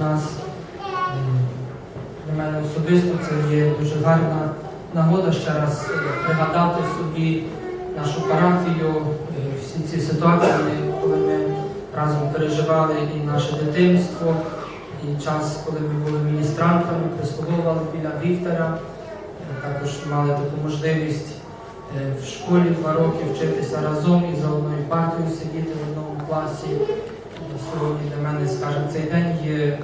нас. Для мене особисто це є дуже гарна нагода ще раз е, пригадати собі нашу парафію, е, всі ці ситуації, коли ми разом переживали і наше дитинство, і час, коли ми були міністрантами, прислуговували біля Віктора. Е, Також мали таку можливість в школі два роки вчитися разом і за одною партією сидіти в одному класі. Сьогодні для мене, скажімо, цей день є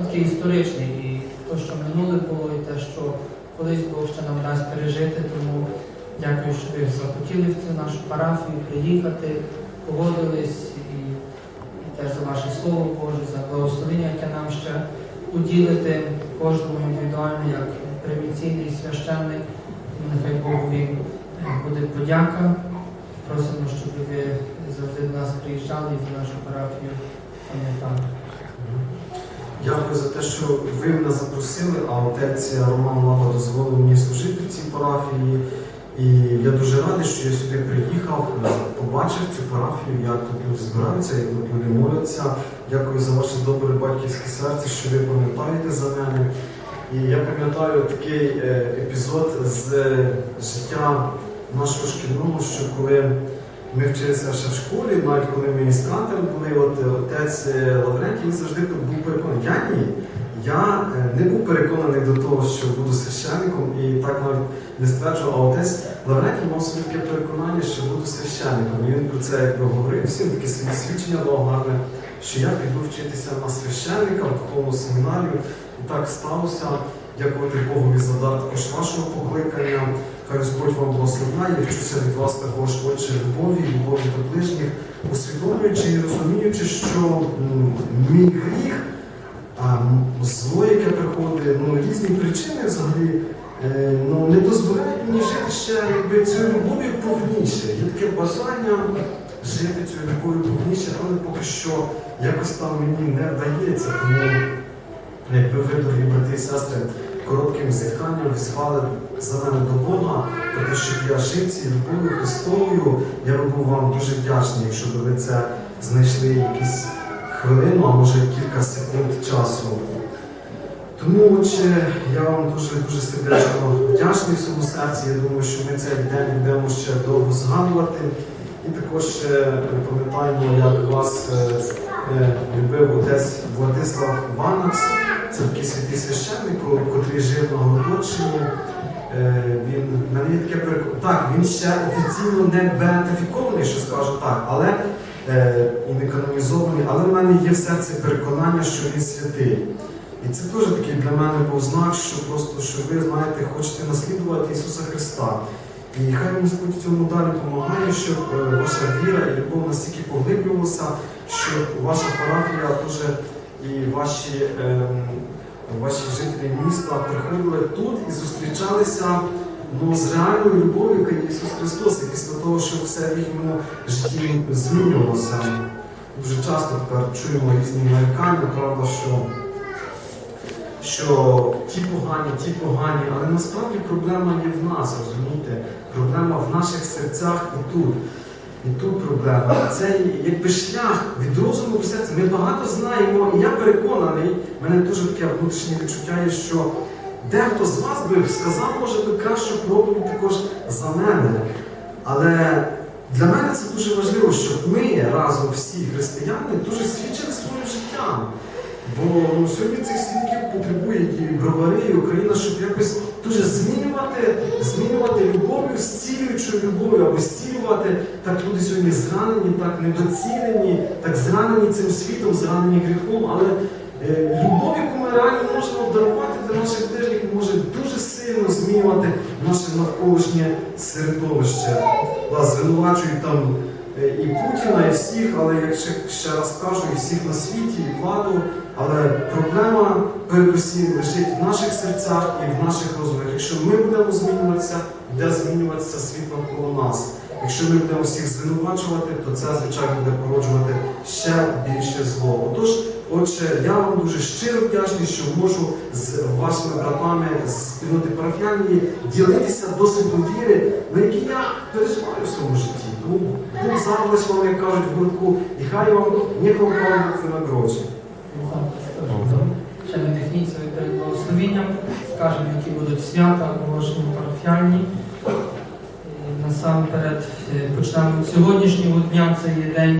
ну, такий історичний. І те, що минуле було, і те, що колись Бог ще нам дасть пережити. Тому дякую, що ви захотіли в цю нашу парафію приїхати, погодились і, і теж за ваше слово Боже, за благословення, яке нам ще уділити кожному індивідуально, як приміційний священник. Нехай Богові е, буде подяка. Просимо, щоб ви завжди до нас приїжджали за нашу парафію. Дякую за те, що ви мене запросили, а отець Роман Лава дозволив мені служити в цій парафії. І я дуже радий, що я сюди приїхав, побачив цю парафію, як тут люди збираються, як тут люди моляться. Дякую за ваше добре батьківське серце, що ви пам'ятаєте за мене. І я пам'ятаю такий е, епізод з е, життя нашого шкільного, що коли ми вчилися ще в школі, навіть коли ми міністрантами були, от е, отець е, Лаврентій він завжди був переконаний. Я ні. Я е, не був переконаний до того, що буду священником, і так навіть не стверджував, а отець Лаврентій мав собі таке переконання, що буду священником. І він про це якби говорив, всім таке собі свідчення дав гарне, що я піду вчитися на священника в духовну семінарію. І так сталося. Дякувати Богові за дар також вашого покликання. Хай Господь вам благословляє, вчуся від вас також отче любові, любові до ближніх, усвідомлюючи і розуміючи, що мій гріх, а, зло, яке приходить, ну, різні причини взагалі е, ну, не дозволяють мені жити ще якби, цією любов'ю повніше. Є таке бажання жити цією любов'ю повніше, але поки що якось там мені не вдається. Тому якби ви, дорогі брати і сестри, коротким зітханням візвали за мене до Бога, про те, щоб я жив цією любов'ю Христовою, я би був вам дуже вдячний, якщо б ви це знайшли якісь хвилину, а може кілька секунд часу. Тому, отче, я вам дуже дуже сердечно вдячний в своєму серці. Я думаю, що ми цей день будемо ще довго згадувати. І також е, пам'ятаємо, як вас е, любив отець Владислав Ванакс. Це такий святий священник, ко- котрий жив на Городочині. Е, Він в мене таке переконання. Так, він ще офіційно не беатифікований, що скажу так, але е, і не канонізований, але в мене є в серці переконання, що він святий. І це теж такий для мене був знак, що просто що ви знаєте, хочете наслідувати Ісуса Христа. І хай Господь в цьому далі допомагає, щоб е, ваша віра і любов настільки поглиблювалася, щоб ваша парафія теж і ваші, ем, ваші жителі міста приходили тут і зустрічалися ну, з реальною любов'ю, яка Ісус Христос, і після того, що все в їхньому житті змінювалося. Дуже часто тепер чуємо різні нарікання, правда, що що ті погані, ті погані, але насправді проблема є в нас, розумієте? Проблема в наших серцях і тут. І тут проблема. Це якби шлях від розуму до серця. Ми багато знаємо, і я переконаний, в мене дуже таке внутрішнє відчуття є, що дехто з вас би сказав, може би кращу проповідь також за мене. Але для мене це дуже важливо, щоб ми разом всі християни дуже свідчили своїм життям. Бо ну, сьогодні цих свідків потребують і бровари, і Україна, щоб якось дуже змінювати, змінювати любов'ю, зцілюючою любов'ю, або зцілювати. Так люди сьогодні зранені, так недоцілені, так зранені цим світом, зранені гріхом, але е, любов, яку ми реально можемо дарувати для наших ближніх, може дуже сильно змінювати наше навколишнє середовище. Звинувачують там і Путіна, і всіх, але я ще, ще раз кажу, і всіх на світі, і владу. Але проблема передусім лежить в наших серцях і в наших розумах. Якщо ми будемо змінюватися, буде змінюватися світ навколо нас. Якщо ми будемо всіх звинувачувати, то це, звичайно, буде породжувати ще більше зло. Отож, отже, я вам дуже щиро вдячний, що можу з вашими братами з спільноти парафіянії ділитися досвідом віри, на який я переживаю в своєму житті. Тому Бог заробить вам, як кажуть в гуртку, і хай вам ніколи не винагородження. Ну, так, так. благословенням, скажемо, які будуть свята оголошені парафіальні. Е, Насамперед е, почнемо сьогоднішнього дня, це є день